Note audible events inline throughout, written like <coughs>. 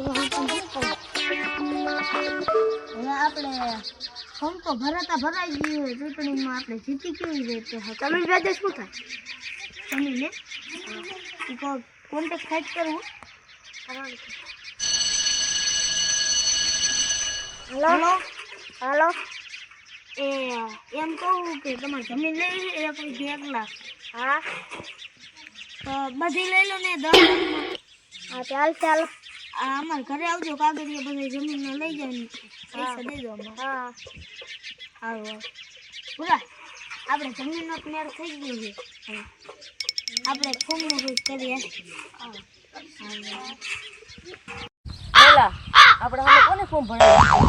હવે આપણે ફોર્મ તો ભરાતા ભરાઈ ગયું ચૂંટણીમાં આપણે જીતી કેવી રીતે તમે વ્યાજે શું થાય? તમે ને કોન્ટેક્ટ ફાઇટ કરવું હલો? હલો? એ એમ કહું કે તમારે જમીન લઈ છે વીઘે એક લાખ હા? તો બધી લઈ લો ને દસ હા ચાલ ચાલ. અમારા ઘરે આવજો કાગળિયા બધા જમીન લઈ જાય ને પૈસા દઈ દો અમને હા. હા પૂરા આપણે જમીનનો મેળ થઈ ગયો છે. આપણે ફોર્મનું કંઈક કરીએ. પેલા આપણે હવે કોને ફોર્મ ભરાયું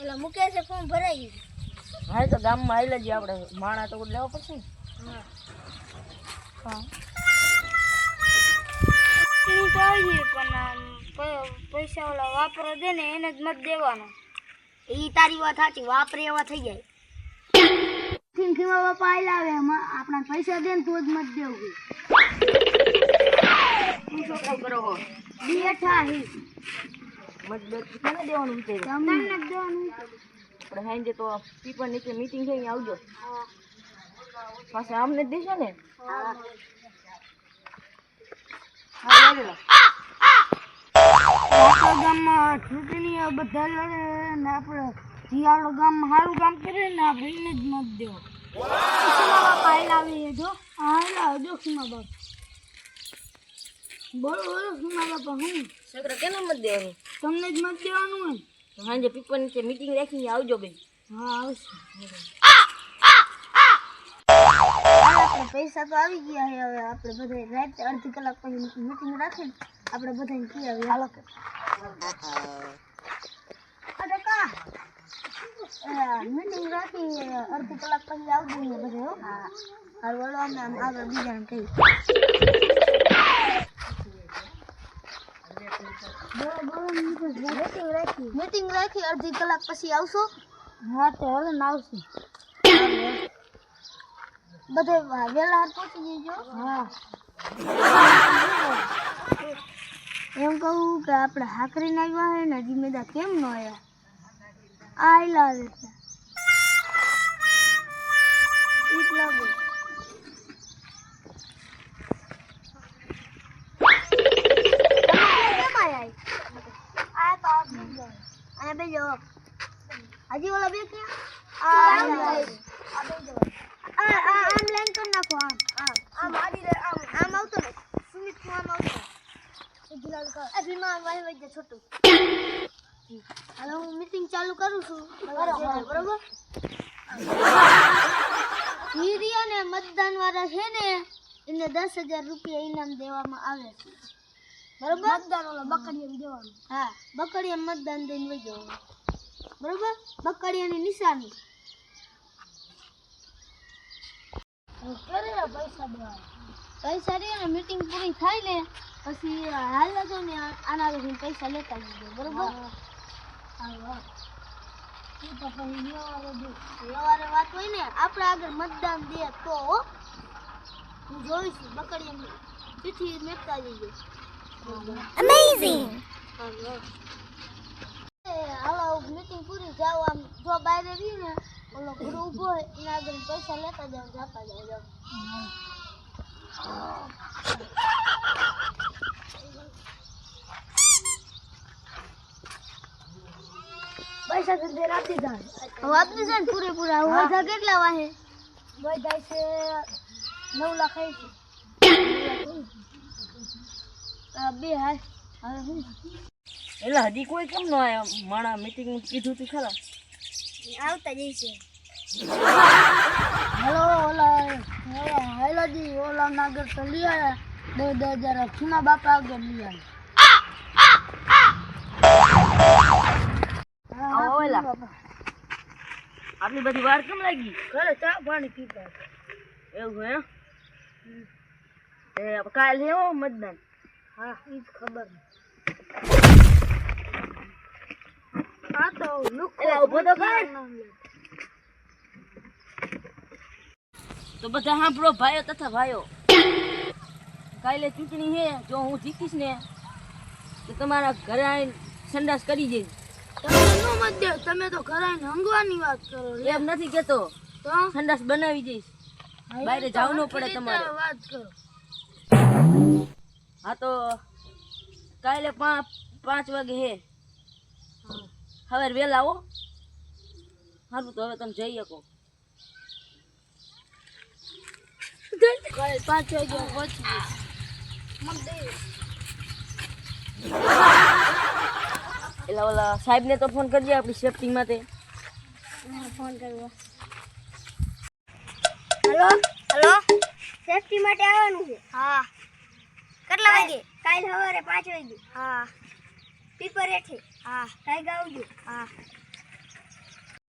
ઓલા મુકેશે ફોર્મ ભરાઈ ગયું. હા તો ગામમાં આવેલા જ આપણે માણા તો લેવા પડશે ને. હા. હા હું તો આવી પણ પૈસા ઓલા વાપરો દે ને એને જ મત દેવાનો. એ તારી વાત સાચી વાપરે એવા થઈ જાય. ખીમખીમા બાપા આયલા આવે એમાં આપણા પૈસા દે ને તો જ મત દેવું. શું છોકરાઓ કરો હો બેઠા હી. મતદાર કોને દેવાનું વિચાર્યું તમને જ દેવાનું આપણે સાંજે તો પીપર નીચે મીટિંગ છે અહીંયા આવજો. પાછા આમને જ દેશો ને? હા. હા લઈ લો આપણા ગામમાં ચૂંટણી બધા લડે ને આપણે શિયાળો ગામ સારું કામ કરે ને આપણે એને જ મત દેવો. ખીમા બાપા જો. હા જો ખીમા બાપા બોલો બોલો ખીમા બાપા હું? છોકરા કેને મત દેવાનું? તમને જ મત દેવાનું હોય? સાંજે પીપર નીચે મીટિંગ રાખીને આવજો બેન. હા આવશે. પૈસા તો આવી ગયા હવે આપણે બધા રાત અડધી કલાક પછી મીટિંગ રાખીને આપણે બધાને કી આવી હાલો કે. અરે કા મીટિંગ રાખી અડધી કલાક પછી આવજો ને બધે હો. હા હાલ વળો અમે આમ આગળ બીજાને કહી મીટિંગ રાખી. મીટિંગ રાખી અડધી કલાક પછી આવશો? હા તો હવે ને આવશે. બધે વેલા હાથ પહોંચી જજો. હા. એમ કહું કે આપણે હાકરી નાખ્યા હોય ને જિમ્મેદાર કેમ ન આવ્યા આ આવે છે ઈટ લાગુ હજી ઓલા બે ક્યાં આ આ આમ લાઈન કરી નાખો આમ આમ આમ આડી આમ આમ આવતો ને સુમિતનું આમ આવતો અભિલાલ કર અભિમાન વાય વજે છોટું. હવે હું મીટિંગ ચાલુ કરું છું. બરોબર? હીરી અને મતદાન વાળા છે ને એને દસ હજાર રૂપિયા ઇનામ દેવામાં આવે છે. બરોબર? મતદાન ઓલા બકડીયા દેવાનું. હા બકડીએ મતદાન દઈને વહી જવાનું. બરોબર? બકડીયાની નિશાની. પૈસા દેવા પૈસા દે ને મીટિંગ પૂરી થાય ને પછી હાલ જો ને આના પછી પૈસા લેતા જજો બરોબર વ્યવહારે વાત હોય ને આપણે આગળ મતદાન દે તો હો. હું જોઈશ બકડી ચીઠી મેકતા જજો અમેઝિંગ હાલો મીટિંગ પૂરી જાવ આમ જો બહાર રહી ને ઓલો ગુરુ ઊભો હોય એના આગળ પૈસા લેતા જાવ જાતા જાવ પૈસા તો દેર આપી જાય હવે જાય છે ને પૂરેપૂરા. વધા કેટલા વાહે? વધા છે નવ લાખ બે હાય. હવે હું? એટલે હજી કોઈ કેમ ન આવ્યા માણા મીટિંગ કીધું તું ખરા? આવતા જઈશે હલો ઓલા હેલાજી ઓલા નાગર તો લઈ આવ્યા બે દસ હજાર બાપા આગળ લઈ આવ્યા આવો ઓલા. આટલી બધી વાર કેમ લાગી ઘરે ચા પાણી પીતા એવું હે એ આપણે કાલ હે હો મતદાન હા ઈ જ ખબર આ તો લુક એલા ઊભો તો કર. તો બધા સાંભળો ભાઈઓ તથા ભાઈઓ કાલે ચૂંટણી છે જો હું જીતીશ ને તો તમારા ઘરે આવીને સંડાસ કરી જઈશ તમે તો ઘરાઈને હંગવાની વાત કરો એમ નથી કેતો. તો? સંડાસ બનાવી દઈશ. બહાર જવું પડે તમારે. વાત કરો. હા તો કાલે પાંચ પાંચ વાગે હે. હવે વેલા આવો સારું તો હવે તમે જઈ શકો. કાલે પાંચ વાગે હું પહોંચી જઈશ એટલે ઓલા સાહેબને તો ફોન કરજે આપણી સેફટી માટે. ફોન કરવો હેલો? હેલો? સેફટી માટે આવવાનું છે? હા. કેટલા વાગે? કાલ સવારે પાંચ વાગે. હા. પીપર એઠે હા. કાંઈ આવજો. હા.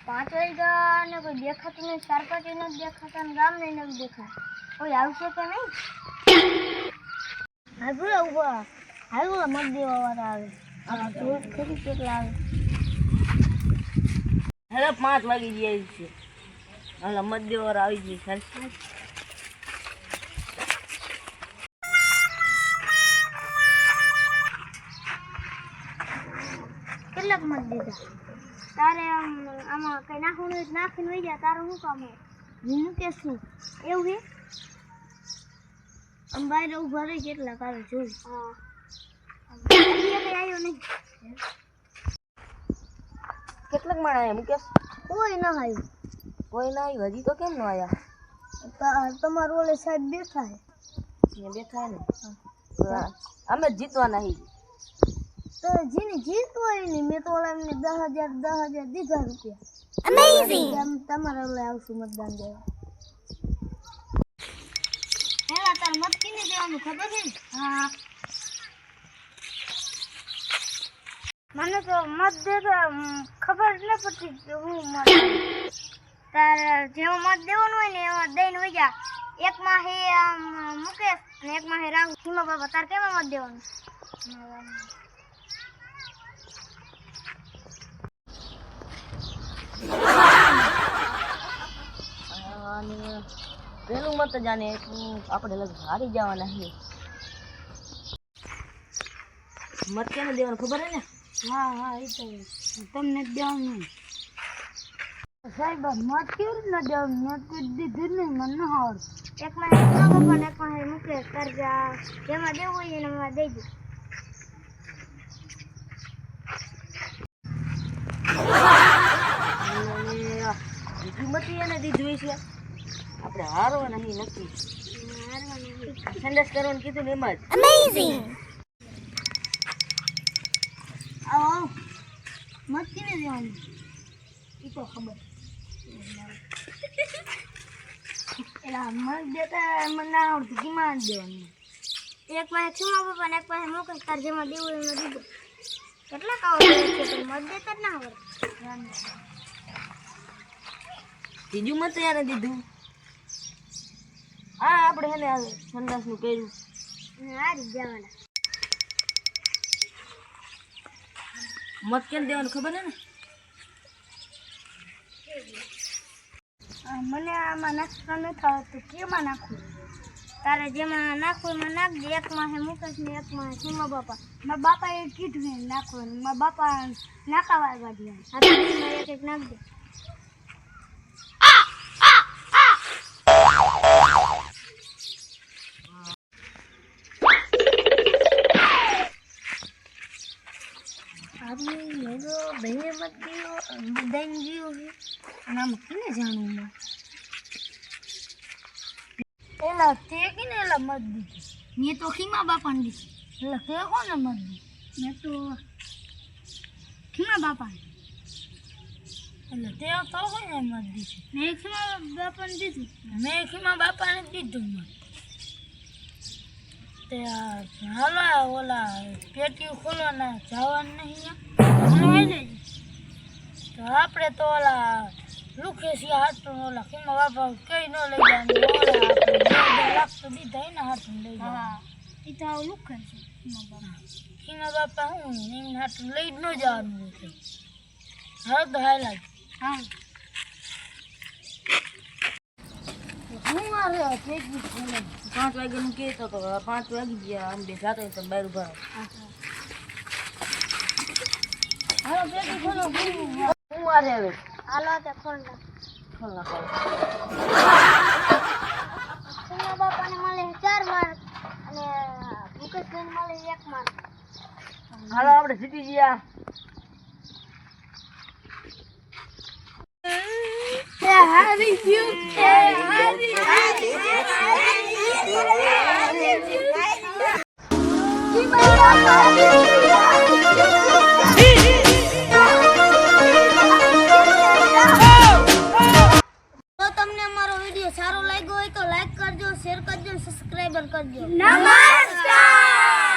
પાંચ વાગ્યા ને કોઈ દેખાતું નહીં ચાર પાંચ નથી દેખાતા ને ગામ નહીં નથી દેખાય કોઈ આવશે કે નહીં? <coughs> હાલ ઊભા હાલ મત દેવા વાળા આવે. આવે. પાંચ વાગી જાય છે. હાલ મત દેવાર આવી ગઈ સર કેટલાક મત દીધા? તારે આમ આમાં કઈ નાખવાનું હોય નાખીને વહી જાય તારું શું કામ હોય? હું કે શું એવું હે આમ બહાર ઊભા રહી કેટલા તારે જોયું. હા. કેટલાક માણા આવ્યા મુકેશ? કોઈ ના આવ્યું. કોઈ ના આવ્યું? હજી તો કેમ ન આવ્યા તમારું ઓલે સાહેબ બેઠા છે. બેઠા ને? અમે જ જીતવાના છીએ. તો જેને જીતવું હોય ને મેં તો ઓલા એમને દસ હજાર દસ હજાર દીધા રૂપિયા. અમેઝિંગ તમારે ઓલે આવશું મતદાન દેવા. હેલા તાર મત કીને દેવાનું ખબર છે? હા. મને તો મત દેતો ખબર જ ન પડતી હું મત તારે જેવો મત દેવાનું હોય ને એમાં દઈને વઈ એક હે આમ મુકેશ અને એક હે રાહુલ. સીમા બાબા, તારે કેમાં મત દેવાનું? પેલું મત જાને આપણે લગ હારી જવાના છીએ. મત કેને દેવાનું ખબર હે ને? હા હા એ તો તમને દેવાનું સાહેબ મત કેવી રીતના દેવાનું? મત દીધું નહીં મને ન એકમાં એક ને એકમાં હે મુકેશ કરજા જેમાં દેવું હોય એને દઈ દીધું છે આપણે હારવા નહીં નક્કી. સંદેશ કરવાનું કીધું ને એમાં જ. અમેઝિંગ મત કેને દેવાનું એ તો ખબર. એલા મત દેતા મને ના આવડતું. કિંમત દેવાનું. એક પાસે છુમા બાપા ને એક પાસે મોકલ તાર જેમાં દેવું એમાં દીધું. કેટલાક કાવ છે પણ મત દેતા જ ના આવડે. ત્રીજું મત યાર દીધું. હા આપણે હે ને આ સંદાસનું કર્યું. આ રીત જવાના. મત કેમ દેવાનું ખબર ને? મને આમાં નાખવા નથી આવડતું કેમાં નાખવું? તારે જેમાં નાખવું એમાં નાખ દે, એકમાં હે મુકેશ ને એકમાં સીમા બાપા. મારા બાપાએ કીધું ને નાખવાનું. મારા બાપા નાખાવા દે એક એક નાખ ગયો બધાને ગયો છે. અને આમાં કેને એલા તે કેને એલા મત દીધી? મેં તો ખીમા બાપાને દીધી. એટલે તે કોને મત દીધી? મેં તો ખીમા બાપાને એટલે તે તો કોને મત દીધી? મેં ખીમા બાપાને દીધું. મેં ખીમા બાપાને દીધું મત. તે હાલો ઓલા પેટી ખોલવાના જવાનું નહીં આપણે તો ઓલા લુખે છીએ હાથું ઓલા ખીમા બાપા કઈ ન લઈ જવાનું ઓલા આપણે બે બે લાખ તો દીધા એના હાથું લઈ જવાનું એ તો આવું લુખે છે ખીમા બાપા હું એમના હાથું લઈ જ ન જવાનું કઈ તો. હાલ હા. હું મારે પાંચ વાગ્યાનું કહેતો તો પાંચ વાગી ગયા આમ બે જાતો તો બહાર ઊભા રહો. હાલો પેટી ખોલો હું મારે હવે હાલો તે ખોલ નાખ. ખોલ નાખો સુના બાપાને મળે ચાર માર્ક અને મુકેશભાઈને મળે એક માર્ક. હાલો આપણે જીતી ગયા. હારી ગયું હારી